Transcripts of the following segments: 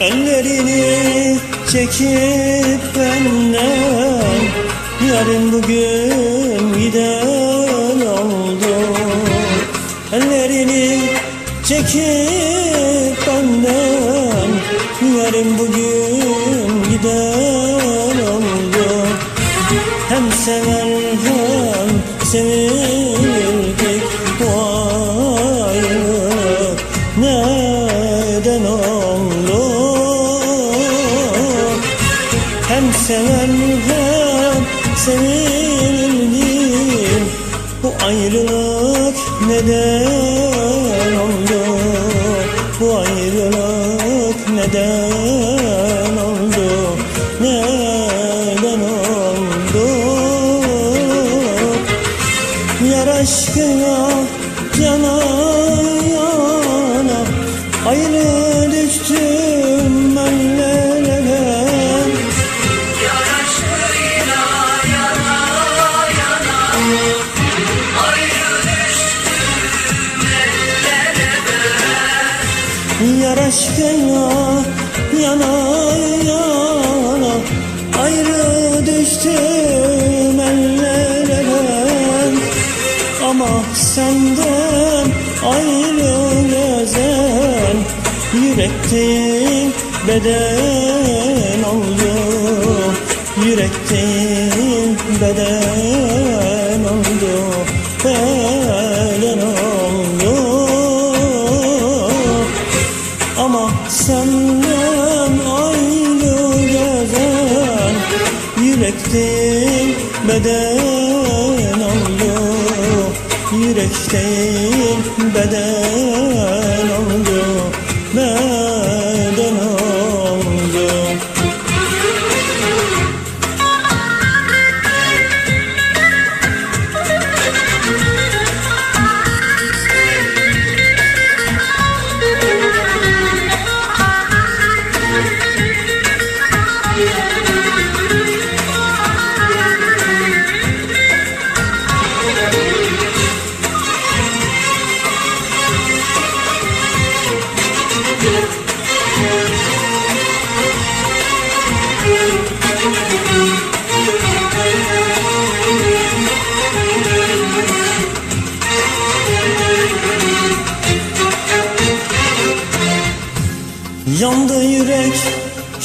Ellerini çekip benden Yarın bugün giden oldu. Ellerini çekip benden Yarın bugün giden oldu. Hem sever hem sevildik seven hem sevildim Bu ayrılık neden oldu? Bu ayrılık neden oldu? Neden oldu? Yar aşkına yana yana Ayrı Yar aşkına yana yana Ayrı düştüm ellere Ama senden ayrı gezen. Yürekten beden oldu. Yürekten beden ama senden ayrı gezen Yürekten beden oldu. Yürekten beden oldu. Beden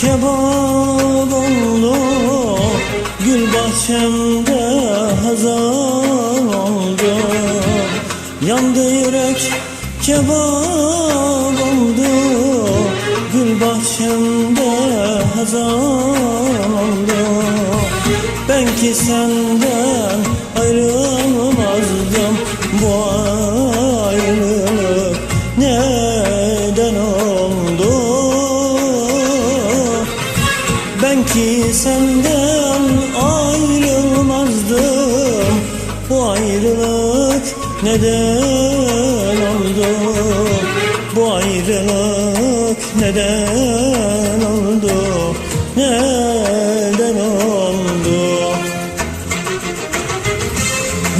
kebap oldu. Gül bahçemde hazan oldu. Yandı yürek kebap oldu. Gül bahçemde hazan oldu. Ben ki senden ki senden ayrılmazdım. Bu ayrılık neden oldu? Bu ayrılık neden oldu? Neden oldu?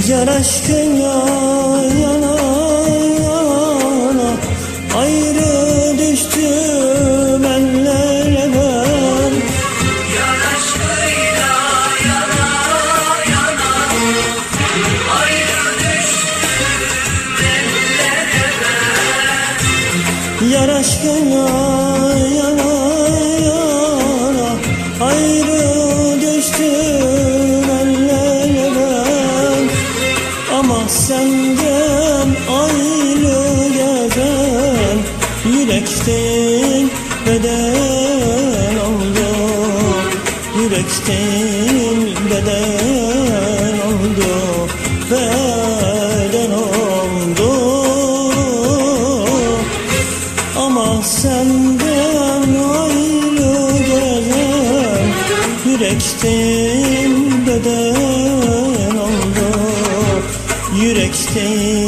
Yar aşkına yana aşkına yana yana. Ayrı düştüm ellere ben Ama senden ayrı gezen. Yürekten beden oldu. Yürekten beden oldu. Beden Yürekten beden oldu. Yürekten